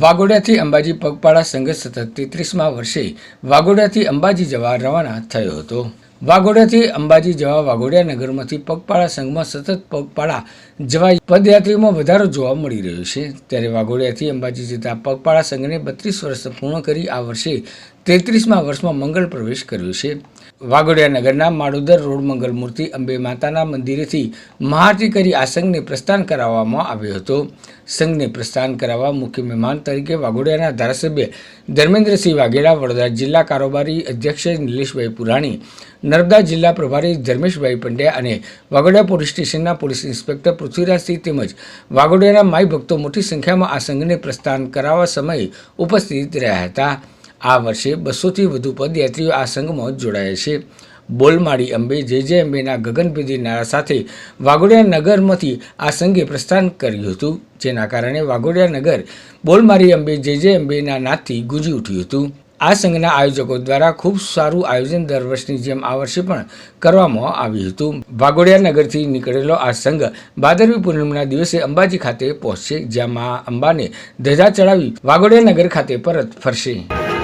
વાઘોડિયાથી અંબાજી પગપાળા સંઘ સતત તેત્રીસમાં વર્ષે વાગોડાથી અંબાજી જવા રવાના થયો હતો. વાગોડાથી અંબાજી જવા વાઘોડિયા નગરમાંથી પગપાળા સંઘમાં સતત પગપાળા જવા પદયાત્રીઓમાં વધારો જોવા મળી રહ્યો છે. ત્યારે વાઘોડિયાથી અંબાજી જતા પગપાળા સંઘને બત્રીસ વર્ષ પૂર્ણ કરી આ વર્ષે તેત્રીસમાં વર્ષમાં મંગળ પ્રવેશ કર્યો છે. વાઘોડિયા નગરના માડોદર રોડ મંગલ મૂર્તિ અંબે માતાના મંદિરેથી મહાઆરતી કરી આ સંઘને પ્રસ્થાન કરાવવામાં આવ્યો હતો. સંઘને પ્રસ્થાન કરાવવા મુખ્ય મહેમાન તરીકે વાઘોડિયાના ધારાસભ્ય ધર્મેન્દ્રસિંહ વાઘેલા, વડોદરા જિલ્લા કારોબારી અધ્યક્ષ નિલેશભાઈ પુરાણી, નર્મદા જિલ્લા પ્રભારી ધર્મેશભાઈ પંડ્યા અને વાઘોડિયા પોલીસ સ્ટેશનના પોલીસ ઇન્સ્પેક્ટર પૃથ્વીરાજસિંહ તેમજ વાઘોડિયાના માઈ ભક્તો મોટી સંખ્યામાં આ સંઘને પ્રસ્થાન કરાવવા સમયે ઉપસ્થિત રહ્યા હતા. આ વર્ષે બસોથી વધુ પદયાત્રીઓ આ સંઘમાં જોડાયા છે. બોલમાળી અંબે જે જે અંબેના ગગનભેદી નારા સાથે વાઘોડિયા નગરમાંથી આ સંઘે પ્રસ્થાન કર્યું હતું, જેના કારણે વાઘોડિયા નગર બોલમારી અંબે જે જે અંબેના નાદથી ગુંજી ઉઠ્યું હતું. આ સંઘના આયોજકો દ્વારા ખૂબ સારું આયોજન દર વર્ષની જેમ આ વર્ષે પણ કરવામાં આવ્યું હતું. વાઘોડિયા નગરથી નીકળેલો આ સંઘ ભાદરવી પૂર્ણિમાના દિવસે અંબાજી ખાતે પહોંચશે, જ્યાં મા અંબાને ધજા ચડાવી વાઘોડિયા નગર ખાતે પરત ફરશે.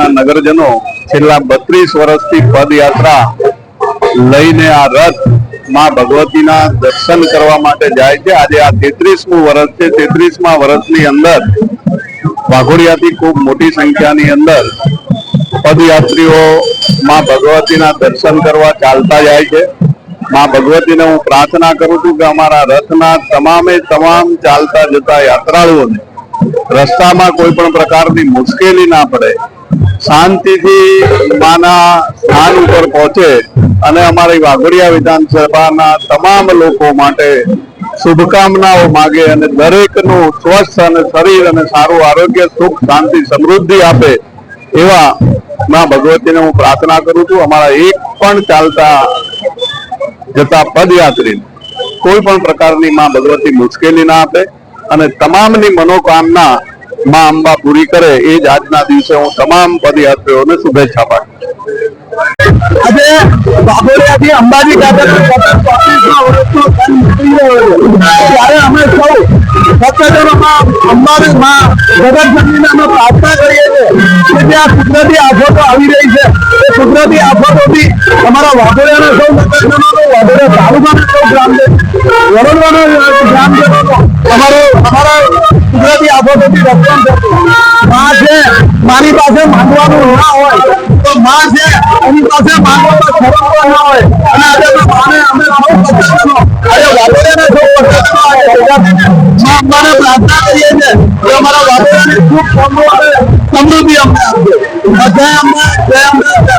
ના નગરજનો છેલ્લા બત્રીસ વર્ષથી પદયાત્રા લઈને આ રથમાં ભગવતીના દર્શન કરવા માટે જાય છે. આજે આ તેત્રીસમું વર્ષ છે. તેત્રીસમા વર્ષની અંદર વાઘોડિયાથી ખૂબ મોટી સંખ્યાની અંદર પદયાત્રીઓ માં ભગવતીના દર્શન કરવા ચાલતા જાય છે. માં ભગવતીને હું પ્રાર્થના કરું છું કે અમારા રથના તમામે તમામ ચાલતા જતા યાત્રાળુઓને રસ્તામાં કોઈ પણ પ્રકારની મુશ્કેલી ના પડે શાંતિથી માના સ્થાન ઉપર પહોંચે અને અમારી વાઘોડિયા વિધાનસભાના તમામ લોકો માટે શુભકામનાઓ માગે અને દરેકનું સ્વસ્થ અને શરીર અને સારું આરોગ્ય, સુખ, શાંતિ, સમૃદ્ધિ આપે એવા માં ભગવતીને હું પ્રાર્થના કરું છું. અમારા એક પણ ચાલતા જતા પદયાત્રી કોઈ પણ પ્રકારની માં ભગવતી મુશ્કેલી ના આપે અને તમામની મનોકામના માં અંબા પૂરી કરે, એ જ આજના દિવસે હું તમામ પદયાત્રીઓને શુભેચ્છા પાઠવું આજે અંબાજી ત્યારે અમે સૌ ભક્તજનોમાં અંબાજીમાં જગતજનનીને અમે પ્રાર્થના કરીએ છીએ કે ત્યાં કુદરતી આફતો આવી રહી છે. કુદરતી આફતોથી અમારા વાઘોડિયાના સૌ ભક્તજનોનો વાઘોડિયા તાલુકાના સૌ ગ્રામજનો, વડોદરાના ગ્રામજનોનો અમારો અમારા કુદરતી આફતોથી રક્ષણમાં છે, મારી પાસે માંગવાનું ના હોય, તો માં છે, એની પાસે માંગવાનો ખરો ના હોય. અને આજે અમે માને, અમે સૌ ભક્તજનો આજે વાઘોડિયાના સૌ માં અંબાને પ્રાર્થના કરીએ છીએ કે અમારા વાઘોડિયાની ખૂબ સમૃદ્ધિ અમને આપજો બધા અમને જય જય